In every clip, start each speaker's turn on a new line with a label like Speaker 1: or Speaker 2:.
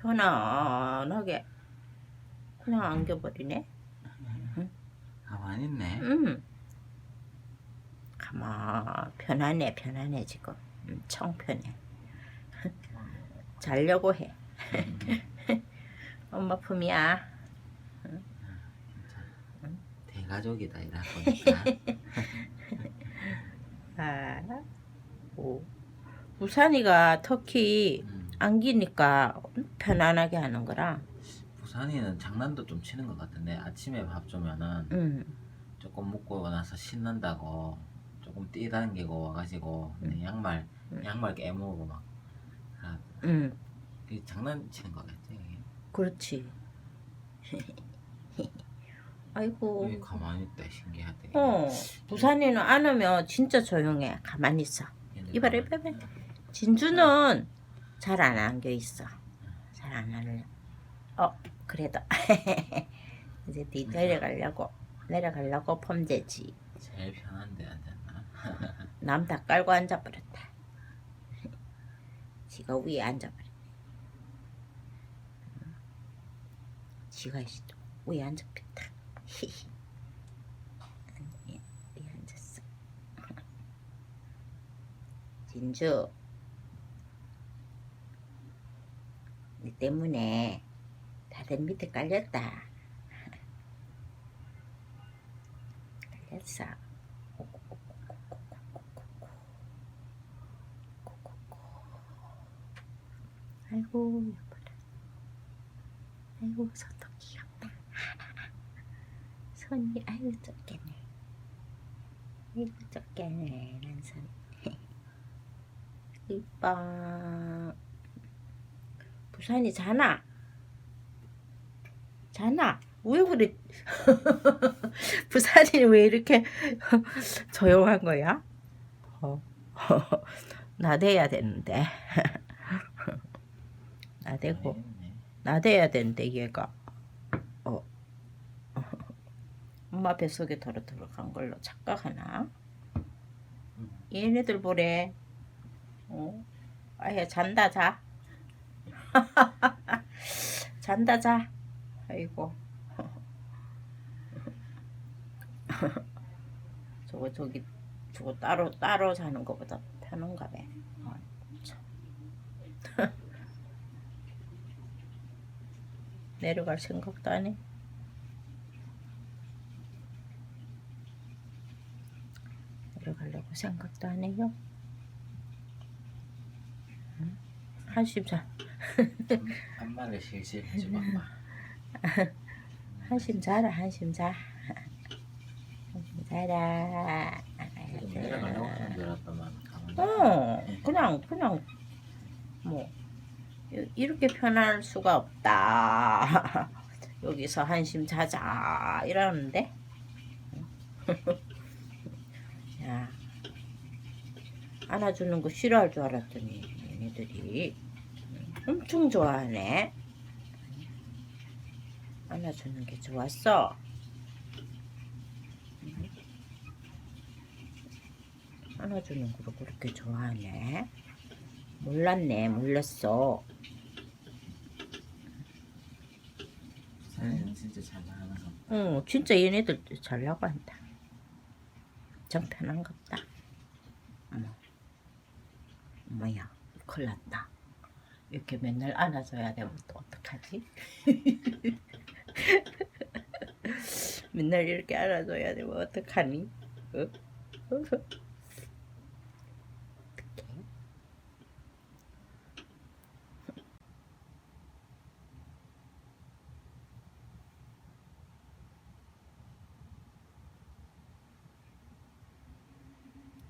Speaker 1: 편안하게 그냥 안겨버리네.
Speaker 2: 가만히 있네.
Speaker 1: 음. 가만 편하네 편하네 지금 음, 청 편해. 자려고 해. 엄마 품이야.
Speaker 2: 대가족이다 이라 보니까.
Speaker 1: 아, 오. 부산이가 터키
Speaker 2: 음.
Speaker 1: 안기니까 편안하게 하는 거라.
Speaker 2: 부산이는 장난도 좀 치는 것 같은데 아침에 밥 주면은
Speaker 1: 음.
Speaker 2: 조금 먹고 나서 신난다고 조금 뛰다니고 와가지고 내 양말
Speaker 1: 음.
Speaker 2: 양말 깨물고 막 아,
Speaker 1: 음.
Speaker 2: 그게 장난치는 거겠지. 이게.
Speaker 1: 그렇지. 아이고.
Speaker 2: 이게 가만히 있다 신기하대.
Speaker 1: 어. 부산이는 안 오면 진짜 조용해. 가만히 있어. 이봐라, 이봐라. 진주는 잘 안 안겨 있어. 잘안 할래. 어, 그래도 이제 뒤 내려가려고 내려가려고 폼재지.
Speaker 2: 제일 편한데 앉았나?
Speaker 1: 남 다 깔고 앉아버렸다. 지가 위에 앉아버렸네. 지가 있어. 위에 앉아버렸다. 위에 앉았어. 진주. 때문에 다들 밑에 깔렸다. 깔렸어. 아이고 예뻐라. 아이고 손도 귀엽다. 손이 아이고 좁겠네. 아이고 좁겠네 난 손. 이뻐. 부산이 자나? 자나? 왜 그래? 부산이 왜 이렇게 조용한 거야? 어. 나대야 되는데. 나대고. 나대야 되는데 얘가 어 엄마 뱃속에 들어 들어간 걸로 착각하나?
Speaker 2: 음.
Speaker 1: 얘네들 보래 어 아예 잔다 자 잔다 자 아이고 저거 저기 저거 따로 따로 자는 것보다 편한가 봐. 내려갈 생각도 안 해. 내려가려고 생각도 안 해요. 응? 한심 자,
Speaker 2: 한마를 실실 해줘 엄마.
Speaker 1: 한심 자라, 한심 자. 한심 자라.
Speaker 2: 좀.
Speaker 1: 어, 그냥 그냥 뭐 이- 이렇게 편할 수가 없다. 여기서 한심 자자 이러는데. 야, 안아주는 거 싫어할 줄 알았더니 얘네들이 엄청 좋아하네. 안아주는 게 좋았어. 안아주는 걸 그렇게 좋아하네. 몰랐네, 몰랐어.
Speaker 2: 진짜 잘 나가는 거.
Speaker 1: 응, 진짜 얘네들 잘 나간다. 정 편한갑다. 어머, 뭐야, 큰일 났다. 이렇게 맨날 안아줘야 되면 또 어떡하지? 맨날 이렇게 안아줘야 되면 어떡하니? 어? 어떡해?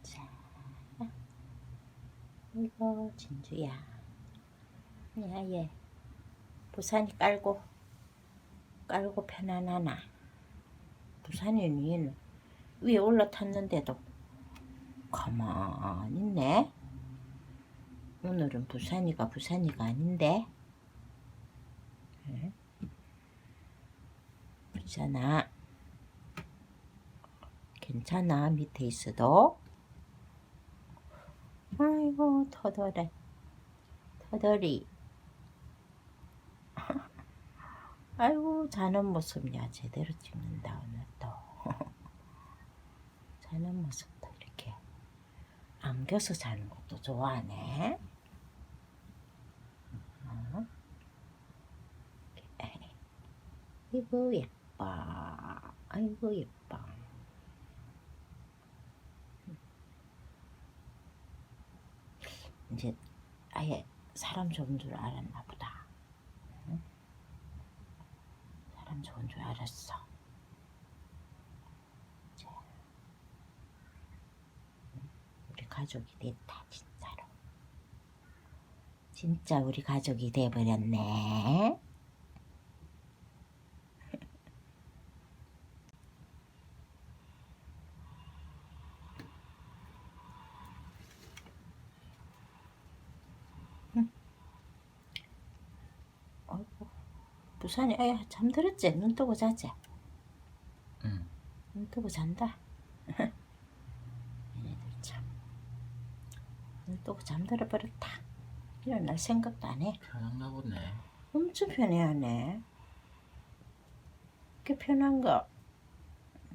Speaker 1: 자, 이거 진주야. 야, 얘. 부산이 깔고, 깔고 편안하나. 부산이 얘는 위에 올라탔는데도 가만 있네. 오늘은 부산이가 부산이가 아닌데. 응? 괜찮아. 괜찮아 밑에 있어도 아이고 터덜해. 터덜이. 아이고 자는 모습이야. 제대로 찍는다 오늘 또. 자는 모습도 이렇게 안겨서 자는 것도 좋아하네. 어? 아이고 예뻐. 아이고 예뻐 이제 아예 사람 좋은 줄 알았나 보다 사람 좋은 줄 알았어. 우리 가족이 됐다 진짜로. 진짜 우리 가족이 돼버렸네. 어이구, 부산이 아야 잠들었지? 눈 뜨고 자지?
Speaker 2: 응.
Speaker 1: 눈 뜨고 잔다. 얘네들 참. 눈 뜨고 잠들어 버렸다. 일어날 생각도 안 해.
Speaker 2: 편한가 보네.
Speaker 1: 엄청 편해하네. 그 편한 거.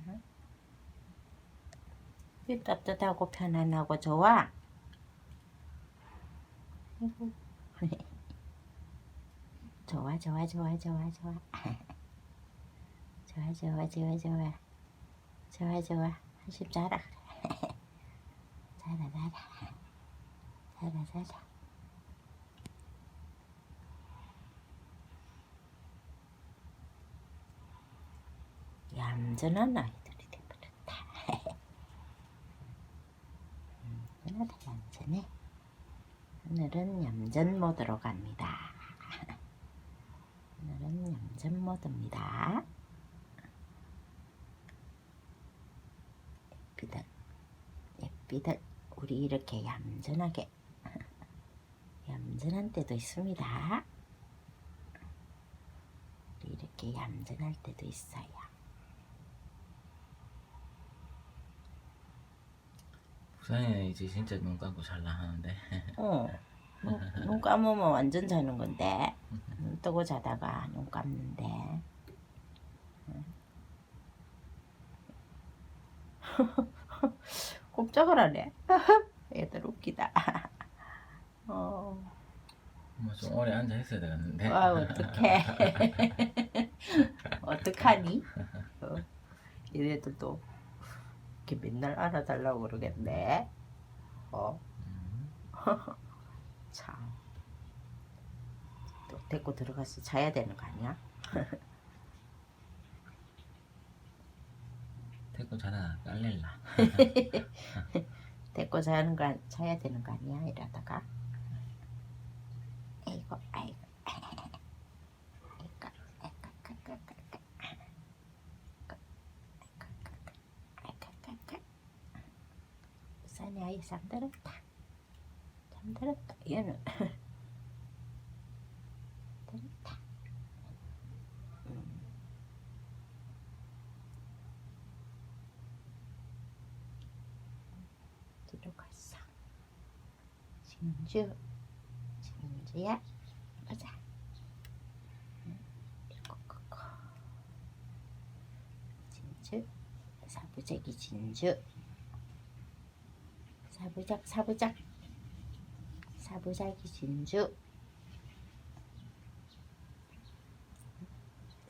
Speaker 1: 응? 이 따뜻하고 편안하고 좋아. 아이고. 좋아 좋아 좋아 좋아 좋아. 좋아 좋아 좋아 좋아. 좋아 좋아. 한심 자라. 자라 자라. 자라 자라. 얌전한 아이들이 되버렸다. 음, 누나도 얌전해. 오늘은 얌전 모드로 갑니다. 오늘은 얌전 모드입니다. 예삐들, 예삐들, 우리 이렇게 얌전하게, 얌전한 때도 있습니다. 우리 이렇게 얌전할 때도 있어요.
Speaker 2: 부산에는 이제 진짜 눈 감고 잘라 하는데.
Speaker 1: 어. 눈, 눈 감으면 완전 자는 건데. 눈 뜨고 자다가 눈 감는데. 꼼짝을 하네. 애들 웃기다. 어,
Speaker 2: 뭐좀 오래 앉아 있어야 되겠는데.
Speaker 1: 아 어떡해. 어떡하니? 어, 얘네들도 이렇게 맨날 알아달라고 그러겠네. 어
Speaker 2: 음.
Speaker 1: 참. 또 데리고 들어가서 자야 되는 거 아니야?
Speaker 2: 태고 자다가 깔릴라.
Speaker 1: 데리고 자는 거 자야 되는 거 아니야? 이러다가. 아이고, 아이고. 아예 잠들었다. 잠들었다. 얘는. 잠들었다. 음. 뒤로 갔어. 응, 이거, 그거. 진주, 사부작이 진주. 사부작, 사부작. 사부작이 진주.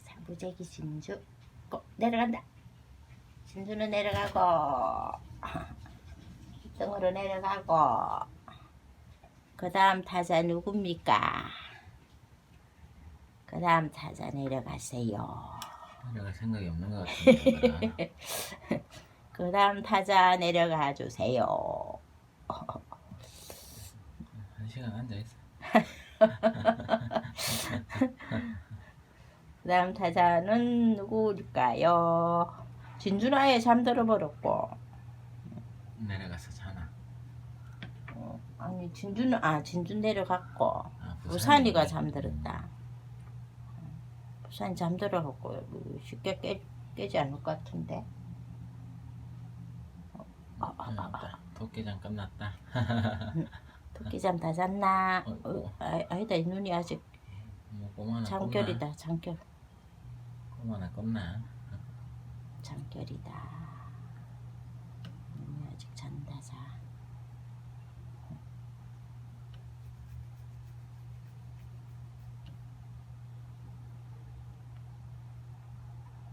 Speaker 1: 사부작이 진주. 고, 내려간다. 진주는 내려가고. 등으로 내려가고 그 다음 타자 누굽니까? 그 다음 타자 내려가세요
Speaker 2: 내가 생각이 없는 것 같은데.
Speaker 1: 그 다음 타자 내려가 주세요
Speaker 2: 한 시간 앉아 있어.
Speaker 1: 그 다음 타자는 누구일까요? 아예 잠들어 버렸고
Speaker 2: 내려가서 자나.
Speaker 1: 어, 진주는 아 진주 내려갔고
Speaker 2: 아,
Speaker 1: 부산이가 잠들었다. 부산 잠들어갖고 쉽게 깨, 깨지 않을 것 같은데. 어, 아, 아, 아,
Speaker 2: 아. 도끼장 끝났다.
Speaker 1: 음, 도끼장 다 잤나?
Speaker 2: 어, 어.
Speaker 1: 어, 아, 아니다 이 눈이 아직
Speaker 2: 뭐,
Speaker 1: 장결이다 장결.
Speaker 2: 꼬마나 껐나?
Speaker 1: 장결이다. 눈이 아직 잔다 자.